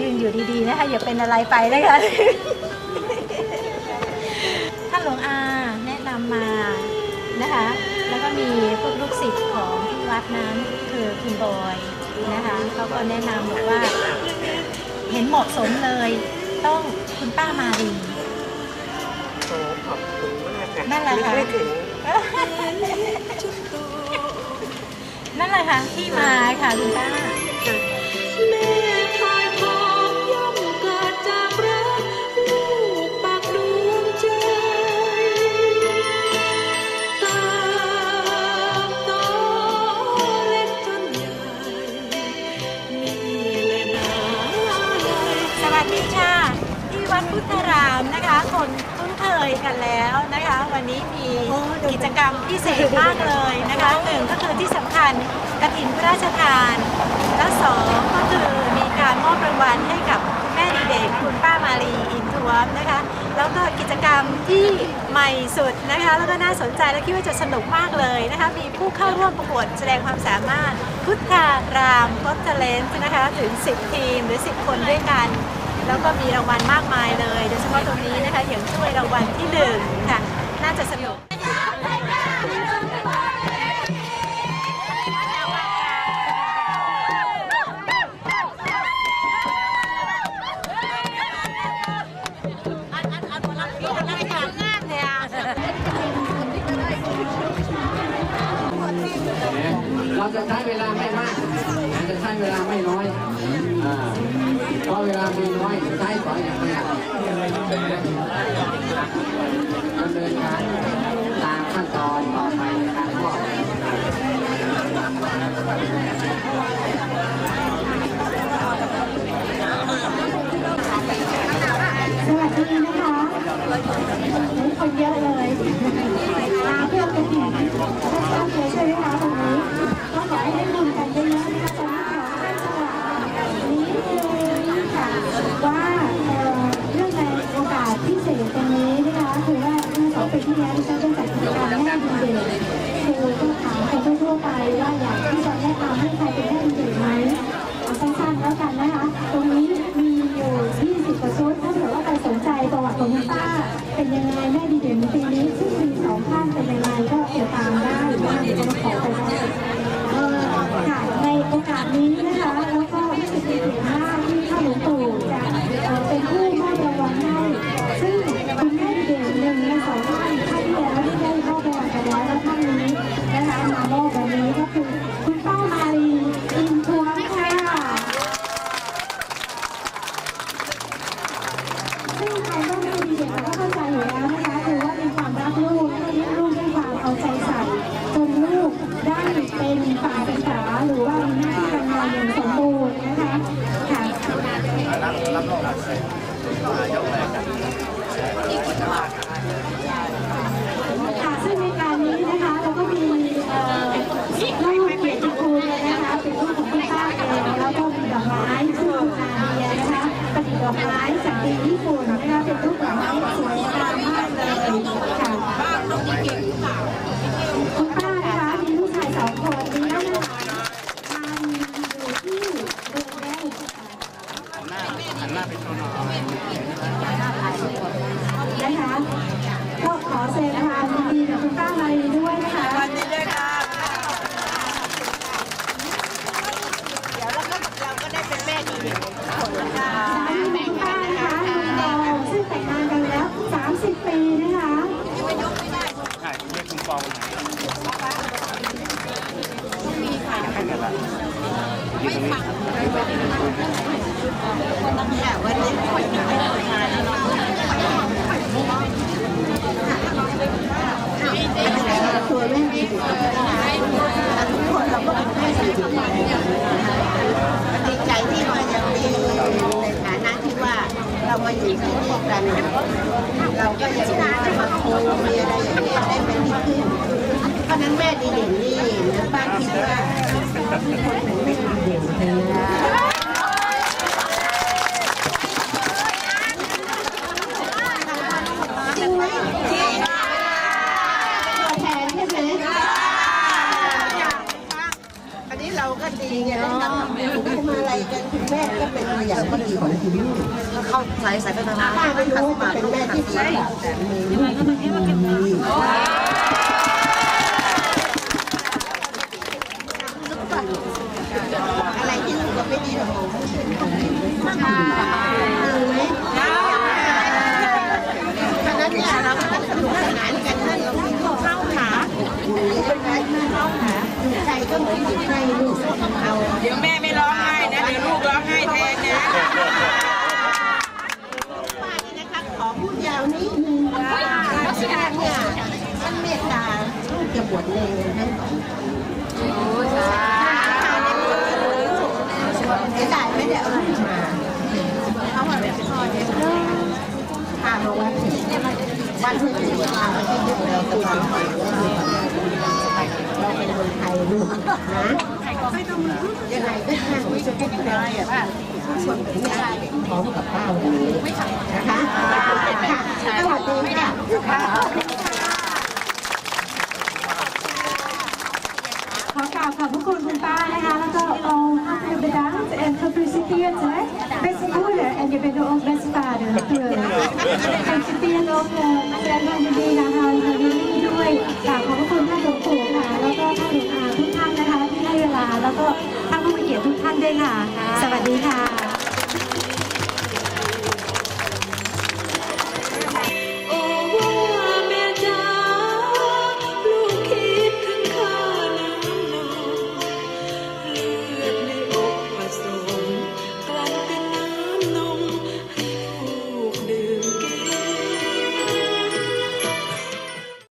ยืนอยู่ดีๆนะคะอย่าเป็นอะไรไปนะคะท่านหลวงอาแนะนำมานะคะ แล้วก็มีพวกลูกศิษย์ของที่วัดนั้นคือคุณบอยนะคะเขาก็แนะนำบอกว่า เห็นเหมาะสมเลย ต้องคุณป้ามารีโอ้ขอบคุณมากค่ะนั่นแหละค่ะกไม่ถึงนั่นแหละค่ะที่มาค่ะคุณป้า วัดพุทธารามนะคะ คนคุ้นเคยกันแล้วนะคะ วันนี้มีกิจกรรมพิเศษมากเลยนะคะหนึ่งก็คือที่สำคัญกฐินพระราชทาน และสองก็คือมีการมอบรางวัลให้กับแม่ดีเด่นคุณป้ามารีอินทวมนะคะ แล้วก็กิจกรรมที่ใหม่สุดนะคะ แล้วก็น่าสนใจและคิดว่าจะสนุกมากเลยนะคะ มีผู้เข้าร่วมประกวดแสดงความสามารถ พุทธารามก็เทเลนนะคะถึง 10 ทีมหรือ 10 คนด้วยกัน แล้วก็มีรางวัลมากมายเลย โดยเฉพาะตรงนี้นะคะอย่างช่วยรางวัลที่หนึ่งค่ะ น่าจะสนุกเราจะใช้เวลาไม่มากอาจะใช้เวลา ที่เจ้าต้องจัดกิจกรให้ดีเด่นคือก็ถามคนทั่วไปว่าอยากที่จะแนะนำให้ใครเป็นแม่ดีเด่นไหมเอาสั้นๆแล้วกันนะคะ ตรงนี้มีอยู่ 20 กว่าชุดถ้าเกิดว่าใครสนใจประวัติของคุณป้า ค่ เรามาอยู่ที่นี่กันเราก็ยังมีมาคุยมีอะไรอย่างนี้ได้เป็นที่พึ่งเพราะฉะนั้นแม่ดีเด่นนี่นะป้าคิดว่าทุกคนเป็นแม่ดีเด่นเลย นนี้เราก็ดีไงแล้วทำบุญทำอะไรกันคุณแม่ก็เป็นเป็นตัวอย่างที่ดีของคุณลูกเข้าสายสายพัฒนาป้าไม่รู้ว่าจะเป็นแม่ที่ดีแต่มีลู อยู่ใจก็เหมือนอยู่ใจลูกเอาเดี๋ยวแม่ไม่ร้องไห้นะ เดี๋ยวลูกร้องไห้แทนนะป้านี่นะคะขอพูดยาวนิดนึงแล้วแสดงเนี่ยท่านเมตตาลูกจะบวชเนรท่านของเสียดายไม่ได้เอาลูกมาเขาว่าแบบพ่อเนี่ยพามาวัดวัดที่ถึงพามาที่ยึดเราจะฟังเรา เนคนไทยลูกนะยังไงก็ห้ไม่จะพูดอะไรอะว่าส่วนไม่ได้พร้อมกับป้าวันนี้นะคะค่ะสวัสดีค่ะขอกราบขอบพระคุณคุณป้านะคะแล้วก็ all hartelijk bedankt en gefeliciteerd hè. Beste moeder en je bent ook beste vader natuurlijk. Gefeliciteerd ook uh, แม่ดีนะคะฮาริลี่ด้วยกราบขอบพระคุณท่านหลวง แล้วก็ท่านผู้มีเกียรติทุกท่านด้วยค่ะ สวัสดีค่ะ